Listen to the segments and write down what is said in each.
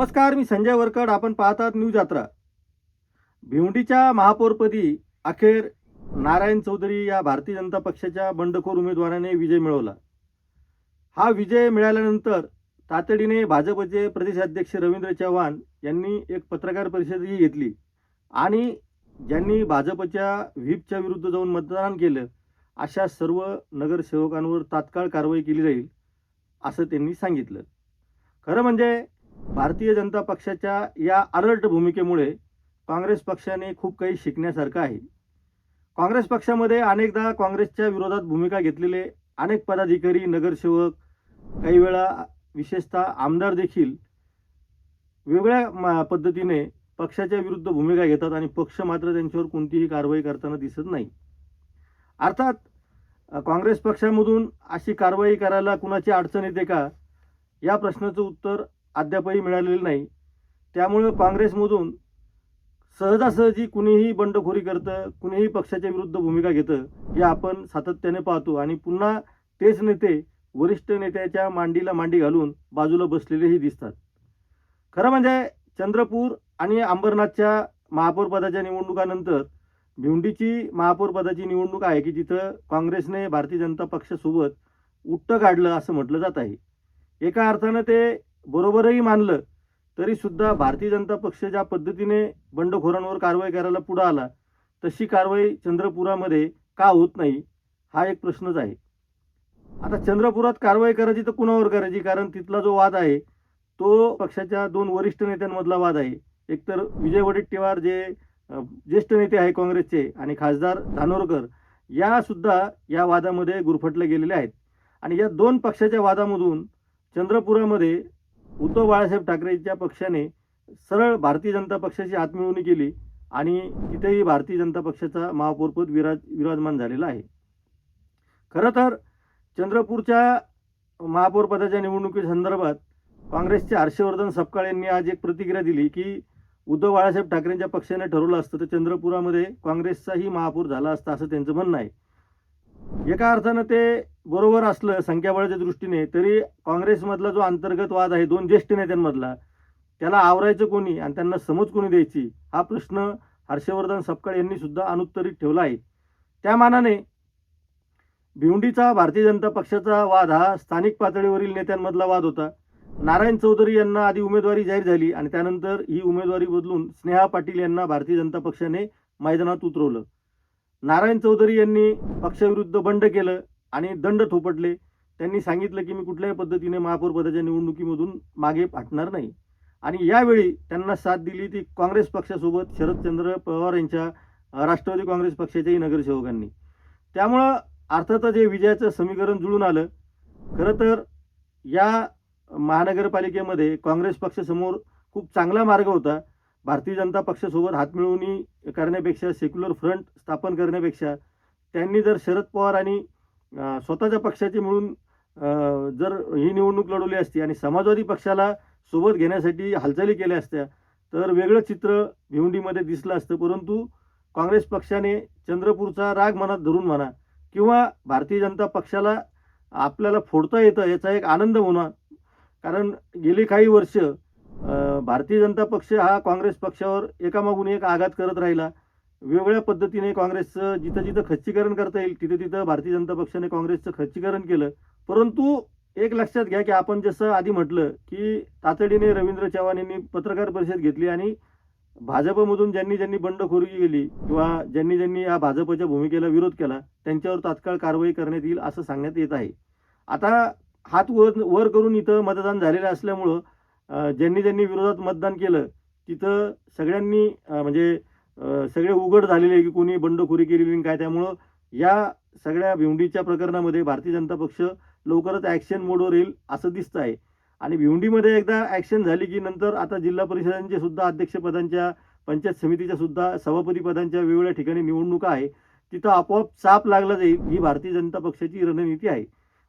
नमस्कार मी संजय वरकड. आपण पाहतात न्यूज यात्रा. भिवंडीच्या महापौरपदी अखेर नारायण चौधरी या भारतीय जनता पक्षाच्या बंडखोर उमेदवाराने विजय मिळवला. हा विजय मिळाल्यानंतर तातडीने भाजपचे प्रदेशाध्यक्ष रवींद्र चव्हाण यांनी एक पत्रकार परिषदही घेतली आणि ज्यांनी भाजपच्या व्हीपच्या विरुद्ध जाऊन मतदान केलं अशा सर्व नगरसेवकांवर तात्काळ कारवाई केली जाईल असं त्यांनी सांगितलं. खरं म्हणजे भारतीय जनता पक्षाच्या या अलर्ट भूमिकेमुळे काँग्रेस पक्षाने खूप काही शिकण्यासारखं आहे. काँग्रेस पक्षामध्ये अनेकदा काँग्रेसच्या विरोधात भूमिका घेतलेले अनेक पदाधिकारी नगरसेवक काही वेळा विशेषतः आमदार देखील वेगळ्या पद्धतीने पक्षाच्या विरुद्ध भूमिका घेतात आणि पक्ष मात्र त्यांच्यावर कोणतीही कारवाई करताना दिसत नाही. अर्थात काँग्रेस पक्षामधून अशी कारवाई करायला कुणाची अडचण येते का? या प्रश्नाचं उत्तर अद्यापही मिळालेली नाही. त्यामुळं काँग्रेसमधून सहजासहजी कुणीही बंडखोरी करतं कुणीही पक्षाच्या विरुद्ध भूमिका घेतं हे आपण सातत्याने पाहतो. आणि पुन्हा तेच नेते वरिष्ठ नेत्याच्या मांडीला मांडी घालून बाजूला बसलेलेही दिसतात. खरं म्हणजे चंद्रपूर आणि अंबरनाथच्या महापौरपदाच्या निवडणुकानंतर भिवंडीची महापौरपदाची निवडणूक आहे की जिथं काँग्रेसने भारतीय जनता पक्षासोबत उट्ट काढलं असं म्हटलं जात आहे. एका अर्थानं ते बरोबरही मानलं तरी सुद्धा भारतीय जनता पक्ष ज्या पद्धतीने बंडखोरांवर कारवाई करायला पुढं आला तशी कारवाई चंद्रपुरामध्ये का होत नाही हा एक प्रश्नच आहे. आता चंद्रपुरात कारवाई करायची तर कुणावर करायची? कारण तिथला जो वाद आहे तो पक्षाच्या दोन वरिष्ठ नेत्यांमधला वाद आहे. एकतर विजय वडेट्टीवार जे ज्येष्ठ नेते आहे काँग्रेसचे आणि खासदार धानोरकर या सुद्धा या वादामध्ये गुरफटले गेलेले आहेत. आणि या दोन पक्षाच्या वादामधून चंद्रपुरामध्ये उद्धव बाळासाहेब ठाकरेच्या पक्षाने सरळ भारतीय जनता पक्षाची आत्मिळवणी केली आणि तिथेही भारतीय जनता पक्षाचा महापौरपद विराज विराजमान झालेला आहे. खरं तर चंद्रपूरच्या महापौरपदाच्या निवडणुकीसंदर्भात काँग्रेसचे हर्षवर्धन सपकाळ यांनी आज एक प्रतिक्रिया दिली की उद्धव बाळासाहेब ठाकरेंच्या पक्षाने ठरवलं असतं तर चंद्रपुरामध्ये काँग्रेसचाही महापौर झाला असता असं त्यांचं म्हणणं आहे. एका अर्थानं ते बरोबर असलं संख्याबळाच्या दृष्टीने तरी काँग्रेसमधला जो अंतर्गत वाद आहे दोन ज्येष्ठ नेत्यांमधला त्याला आवरायचं कोणी आणि त्यांना समज कोणी द्यायची हा प्रश्न हर्षवर्धन सपकाळ यांनी सुद्धा अनुत्तरित ठेवला आहे. त्या मानाने भिवंडीचा भारतीय जनता पक्षाचा वाद हा स्थानिक पातळीवरील नेत्यांमधला वाद होता. नारायण चौधरी यांना आधी उमेदवारी जाहीर झाली आणि त्यानंतर ही उमेदवारी बदलून स्नेहा पाटील यांना भारतीय जनता पक्षाने मैदानात उतरवलं. नारायण चौधरी यांनी पक्षाविरुद्ध बंड केलं आणि दंड थोपटले. त्यांनी सांगितलं की मी कुठल्याही पद्धतीने महापौरपदाच्या निवडणुकीमधून मागे पाठणार नाही. आणि यावेळी त्यांना साथ दिली ती काँग्रेस पक्षासोबत शरदचंद्र पवार यांच्या राष्ट्रवादी काँग्रेस पक्षाच्याही नगरसेवकांनी. त्यामुळं अर्थातच हे विजयाचं समीकरण जुळून आलं. खरं तर या महानगरपालिकेमध्ये काँग्रेस पक्षासमोर खूप चांगला मार्ग होता. भारतीय जनता पक्षासोबत हातमिळवणी करण्यापेक्षा सेक्युलर फ्रंट स्थापन करण्यापेक्षा त्यांनी जर शरद पवार आणि स्वतःच्या पक्षाचे मिळून जर ही निवडणूक लढवली असती आणि समाजवादी पक्षाला सोबत घेण्यासाठी हालचाली केल्या असत्या तर वेगळं चित्र भिवंडीमध्ये दिसलं असतं. परंतु काँग्रेस पक्षाने चंद्रपूरचा राग मनात धरून म्हणा किंवा भारतीय जनता पक्षाला आपल्याला फोडता येतं याचा एक आनंद होणार. कारण गेली काही वर्ष भारतीय जनता पक्ष हा काँग्रेस पक्षावर एकामागून एक आघात करत राहिला. वेगवेगळ्या पद्धतीने काँग्रेसचं जिथं जिथं खच्चीकरण करता येईल तिथं तिथं भारतीय जनता पक्षाने काँग्रेसचं खच्चीकरण केलं. परंतु एक लक्षात घ्या की आपण जसं आधी म्हटलं की तातडीने रवींद्र चव्हाण यांनी पत्रकार परिषद घेतली आणि भाजपमधून ज्यांनी ज्यांनी बंडखोरी केली किंवा ज्यांनी ज्यांनी या भाजपच्या भूमिकेला विरोध केला त्यांच्यावर तात्काळ कारवाई करण्यात येईल असं सांगण्यात येत आहे. आता हात वर वर करून इथं मतदान झालेलं असल्यामुळं ज्यांनी ज्यांनी विरोधात मतदान केलं तिथं सगळ्यांनी म्हणजे सगळे उघड झालेले आहे की कोणी बंडखोरी केलेली नाही काय त्यामुळं या सगळ्या भिवंडीच्या प्रकरणामध्ये भारतीय जनता पक्ष लवकरच ॲक्शन मोडवर येईल असं दिसतं आहे. आणि भिवंडीमध्ये एकदा ॲक्शन झाली की नंतर आता जिल्हा परिषदांचे सुद्धा अध्यक्षपदांच्या पंचायत समितीच्या सुद्धा सभापती पदांच्या वेगवेगळ्या ठिकाणी निवडणुका आहे. तिथं आपोआप चाप लागला जाईल ही भारतीय जनता पक्षाची रणनीती आहे.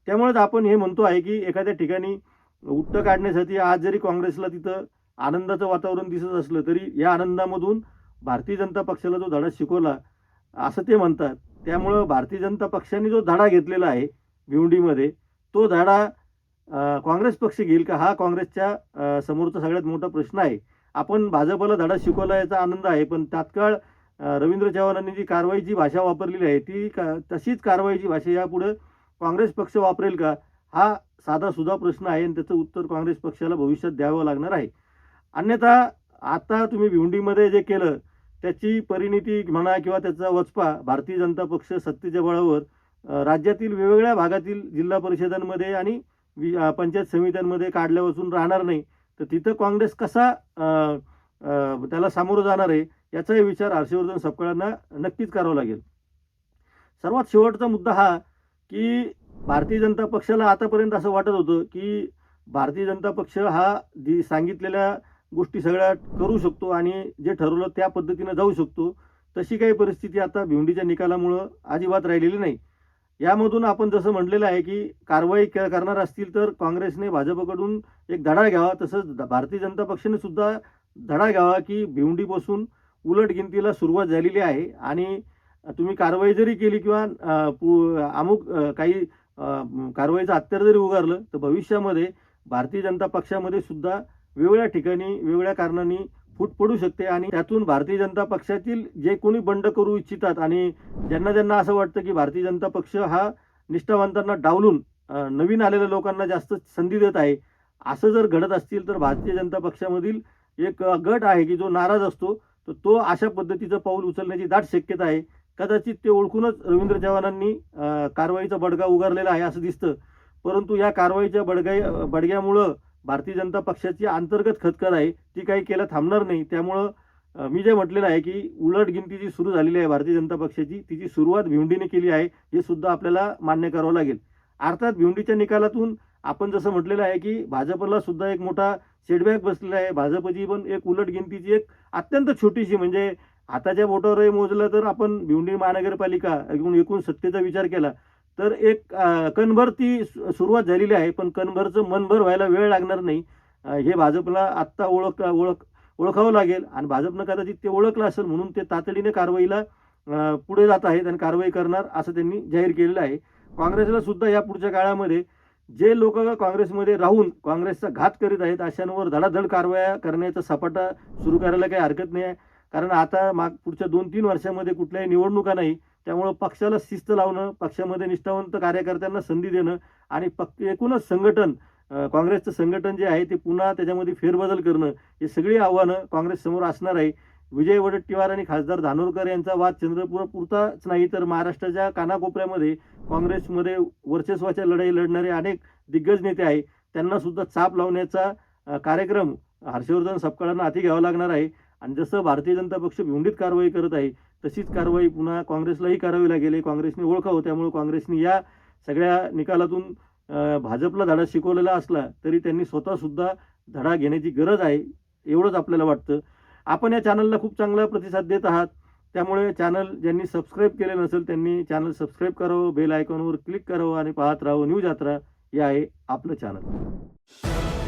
त्यामुळेच आपण हे म्हणतो आहे की एखाद्या ठिकाणी उट्ट काढण्यासाठी आज जरी काँग्रेसला तिथं आनंदाचं वातावरण दिसत असलं तरी या आनंदामधून भारतीय जनता पक्षाला जो धडा शिकवला असं ते म्हणतात. त्यामुळं भारतीय जनता पक्षाने जो धडा घेतलेला आहे भिवंडीमध्ये तो धडा काँग्रेस पक्ष घेईल का? हा काँग्रेसच्या समोरचा सगळ्यात मोठा प्रश्न आहे. आपण भाजपला धडा शिकवला याचा आनंद आहे पण तात्काळ रवींद्र चव्हाणांनी जी कारवाईची भाषा वापरलेली आहे ती का तशीच कारवाईची भाषा यापुढं काँग्रेस पक्ष वापरेल का? हा साधा सुधा प्रश्न आहे आणि त्याचं उत्तर काँग्रेस पक्षाला भविष्यात द्यावं लागणार आहे. अन्यथा आता तुम्ही भिवंडीमध्ये जे केलं त्याची परिणिती म्हणा किंवा त्याचा वचपा भारतीय जनता पक्ष सत्तेच्या बळावर राज्यातील वेगवेगळ्या भागातील जिल्हा परिषदांमध्ये आणि वि- पंचायत समित्यांमध्ये काढल्यापासून राहणार नाही तर तिथं काँग्रेस कसा त्याला सामोरं जाणार आहे याचाही विचार हर्षवर्धन सपकाळांना नक्कीच करावा लागेल. सर्वात शेवटचा मुद्दा हा की भारतीय जनता पक्षाला आतापर्यंत असं वाटत होतं की भारतीय जनता पक्ष हा जी सांगितलेल्या गोष्टी सगळ्या करू शकतो आणि जे ठरवलं त्या पद्धतीनं जाऊ शकतो तशी काही परिस्थिती आता भिवंडीच्या निकालामुळं अजिबात राहिलेली नाही. यामधून आपण जसं म्हटलेलं आहे की कारवाई क- करणार असतील तर काँग्रेसने भाजपकडून एक धडा घ्यावा तसंच भारतीय जनता पक्षाने सुद्धा धडा घ्यावा की भिवंडीपासून उलट गिनतीला सुरुवात झालेली आहे. आणि तुम्ही कारवाई जरी केली किंवा पु- अमुक काही कारवाईचं हत्यार जरी उगारलं तर भविष्यामध्ये भारतीय जनता पक्षामध्ये सुद्धा वेगवेगळ्या ठिकाणी वेगवेगळ्या कारणांनी फूट पडू शकते आणि त्यातून भारतीय जनता पक्षातील जे कोणी बंड करू इच्छितात आणि ज्यांना ज्यांना असं वाटतं की भारतीय जनता पक्ष हा निष्ठावंतांना डावलून नवीन आलेल्या लोकांना जास्त संधी देत आहे असं जर घडत असतील तर भारतीय जनता पक्षामधील एक गट आहे की जो नाराज असतो तर तो अशा पद्धतीचं पाऊल उचलण्याची दाट शक्यता आहे. कदाचित ते ओळखूनच रवींद्र चव्हाणांनी कारवाईचा बडगा उगारलेला आहे असं दिसतं. परंतु या कारवाईच्या बडगाई बडग्यामुळं भारतीय जनता पक्षाची अंतर्गत खतखत आहे. ती काही केलं थांबणार नाही. त्यामुळं मी जे म्हटलेलं आहे की उलट गिनती जी सुरू झालेली आहे भारतीय जनता पक्षाची तिची सुरुवात भिवंडीने केली आहे हे सुद्धा आपल्याला मान्य करावं लागेल. अर्थात भिवंडीच्या निकालातून आपण जसं म्हटलेलं आहे की भाजपला सुद्धा एक मोठा सेटबॅक बसलेला आहे. भाजपची पण एक उलट गिनतीची एक अत्यंत छोटीशी म्हणजे आताच्या बोटावरही मोजलं तर आपण भिवंडी महानगरपालिका एकूण एकूण सत्तेचा विचार केला तर एक कणभर ती सु- सुरुवात झालेली आहे पण कणभरचं मनभर व्हायला वेळ लागणार नाही. हे भाजपला आत्ता ओळख ओळख ओळखावं लागेल आणि भाजपनं कदाचित ते ओळखलं असेल म्हणून ते तातडीने कारवाईला पुढे जात आहेत आणि कारवाई करणार असं त्यांनी जाहीर केलेलं आहे. काँग्रेसला सुद्धा या पुढच्या काळामध्ये जे लोक काँग्रेसमध्ये राहून काँग्रेसचा घात करीत आहेत अशांवर धडाधड कारवाया करण्याचा सपाटा सुरू करायला काही हरकत नाही आहे. कारण आता माग पुढच्या दोन तीन वर्षामध्ये कुठल्याही निवडणुका नाही त्यामुळं पक्षाला शिस्त लावणं पक्षामध्ये निष्ठावंत कार्यकर्त्यांना संधी देणं आणि पक्ष एकूणच संघटन काँग्रेसचं संघटन जे आहे ते पुन्हा त्याच्यामध्ये फेरबदल करणं हे सगळी आव्हानं काँग्रेससमोर असणार आहे. विजय वडट्टीवार आणि खासदार धानोरकर यांचा वाद चंद्रपूर पुरताच नाही तर महाराष्ट्राच्या कानाकोपऱ्यामध्ये काँग्रेसमध्ये वर्चस्वाच्या लढाई लढणारे अनेक दिग्गज नेते आहे त्यांना सुद्धा चाप लावण्याचा कार्यक्रम हर्षवर्धन सपकाळांना हाती घ्यावा लागणार आहे. आणि जसं भारतीय जनता पक्ष भिवंडीत कारवाई करत आहे तशीच कारवाई पुन्हा काँग्रेसलाही करावी लागेल. काँग्रेसने ओळखावं त्यामुळे काँग्रेसने या सगळ्या निकालातून भाजपला धडा शिकवलेला असला तरी त्यांनी स्वतःसुद्धा धडा घेण्याची गरज आहे एवढंच आपल्याला वाटतं. आपण या चॅनलला खूप चांगला प्रतिसाद देत आहात. त्यामुळे चॅनल ज्यांनी सबस्क्राईब केले नसेल त्यांनी चॅनल सबस्क्राईब करावं बेल आयकॉनवर क्लिक करावं आणि पाहत राहावं. न्यूज यात्रा हे आहे आपलं चॅनल